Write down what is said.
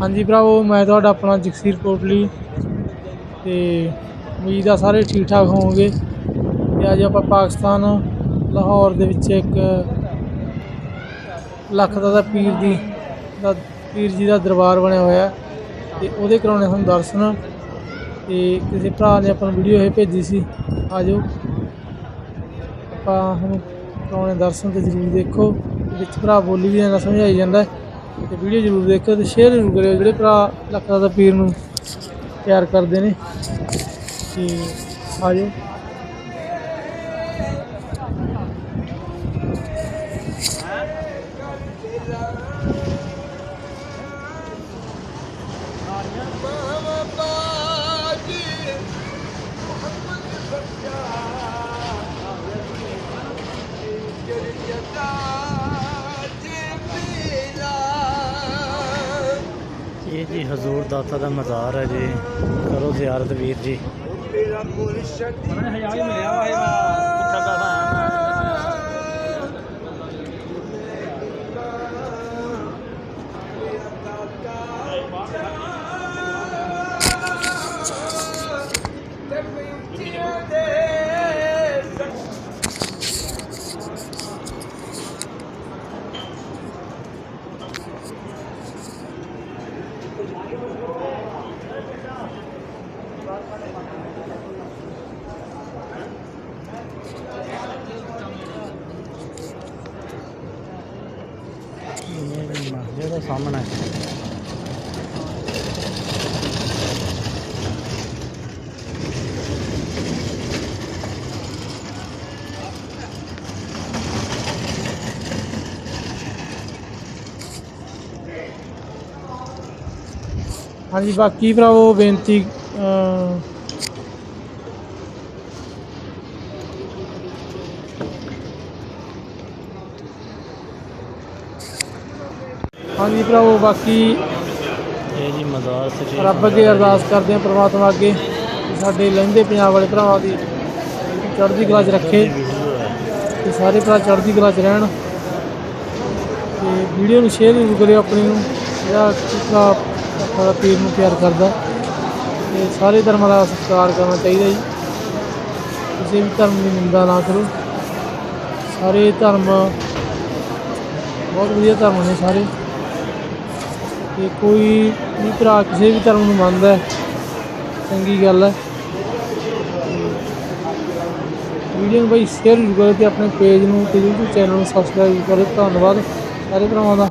ਹਾਂਜੀ ਭਰਾਵੋ, ਮੈਂ ਤੁਹਾਡਾ ਆਪਣਾ ਜਗਸੀਰ ਕੋਟਲੀ ਤੇ ਉਮੀਦ ਆ ਸਾਰੇ ਠੀਕ ਠਾਕ ਹੋਵੋਗੇ। ਤੇ ਅੱਜ ਆਪਾਂ ਪਾਕਿਸਤਾਨ, ਲਾਹੌਰ ਦੇ ਵਿੱਚ ਇੱਕ ਲੱਖ ਦਾ ਪੀਰ ਦੀ ਦਾ, ਪੀਰ ਜੀ ਦਾ ਦਰਬਾਰ ਬਣਿਆ ਹੋਇਆ। ਹੈ ਤੇ ਉਹਦੇ ਕਰਾਉਣੇ ਤੁਹਾਨੂੰ ਦਰਸ਼ਨ। ਤੇ ਕਿਸੇ ਭਰਾ ਨੇ ਆਪਾਂ ਨੂੰ ਵੀਡੀਓ ਇਹ ਭੇਜੀ ਸੀ, ਆ ਜਾਓ। ਆਪਾਂ ਹੁਣ ਕਰਾਉਣੇ ਦਰਸ਼ਨ ਤੇ ਜ਼ਰੂਰ ਦੇਖੋ। ਵਿੱਚ ਭਰਾ ਬੋਲੀ ਵੀ ਜਾਂਦਾ, ਸਮਝਾਈ ਜਾਂਦਾ। ਤੇ ਵੀਡੀਓ ਜ਼ਰੂਰ ਦੇਖਿਓ ਤੇ ਸ਼ੇਅਰ ਜ਼ਰੂਰ ਕਰਿਓ, ਜਿਹੜੇ ਭਰਾ ਲੱਖਾਂ ਦਾ ਪੀਰ ਨੂੰ ਪਿਆਰ ਕਰਦੇ ਨੇ। ਤੇ ਆ ਜਾਓ। ਇਹ ਜੀ ਹਜ਼ੂਰ ਦਾਤਾ ਦਾ ਮਜ਼ਾਰ ਹੈ ਜੀ। ਕਰੋ ਜ਼ਿਆਰਤ ਵੀਰ ਜੀ। ਇਹ ਮਸਜਿਦ ਦੇ ਸਾਹਮਣੇ ਹਾਂਜੀ ਬਾਕੀ ਭਰਾਵੋ ਬੇਨਤੀ ਹਾਂਜੀ ਭਰਾਵੋ ਬਾਕੀ ਇਹ ਜੀ ਮਜ਼ਾਰ ਸਰੀਫ ਰੱਬ ਅੱਗੇ ਅਰਦਾਸ ਕਰਦੇ ਹਾਂ ਪ੍ਰਮਾਤਮਾ ਅੱਗੇ ਕਿ ਸਾਡੇ ਲਹਿੰਦੇ ਪੰਜਾਬ ਵਾਲੇ ਭਰਾਵਾਂ ਦੀ ਚੜ੍ਹਦੀ ਕਲਾ 'ਚ ਰੱਖੇ ਤੇ ਸਾਰੇ ਭਰਾ ਚੜ੍ਹਦੀ ਕਲਾ 'ਚ ਰਹਿਣ। ਤੇ ਵੀਡੀਓ ਨੂੰ ਸ਼ੇਅਰ ਜ਼ਰੂਰ ਕਰਿਓ ਆਪਣੀ ਨੂੰ। ਜਿਹੜਾ ਆਪਣਾ ਪੀਰ ਨੂੰ ਪਿਆਰ ਕਰਦਾ। ਤੇ ਸਾਰੇ ਧਰਮਾਂ ਦਾ ਸਤਿਕਾਰ ਕਰਨਾ ਚਾਹੀਦਾ ਜੀ। ਕਿਸੇ ਵੀ ਧਰਮ ਦੀ ਨਿੰਦਾ ਨਾ ਕਰੋ। ਸਾਰੇ ਧਰਮ ਬਹੁਤ ਵਧੀਆ ਧਰਮ ਨੇ ਸਾਰੇ। ਤੇ ਕੋਈ ਵੀ ਭਰਾ ਕਿਸੇ ਵੀ ਧਰਮ ਨੂੰ ਮੰਨਦਾ ਚੰਗੀ ਗੱਲ ਹੈ। ਵੀਡੀਓ ਨੂੰ ਬਾਈ ਸ਼ੇਅਰ ਜ਼ਰੂਰ ਕਰੋ ਤੇ ਆਪਣੇ ਪੇਜ ਨੂੰ ਤੇ YouTube ਚੈਨਲ ਨੂੰ ਸਬਸਕ੍ਰਾਈਬ ਕਰੋ। ਧੰਨਵਾਦ। ਸਾਰੇ ਭਰਾਵਾਂ ਦਾ।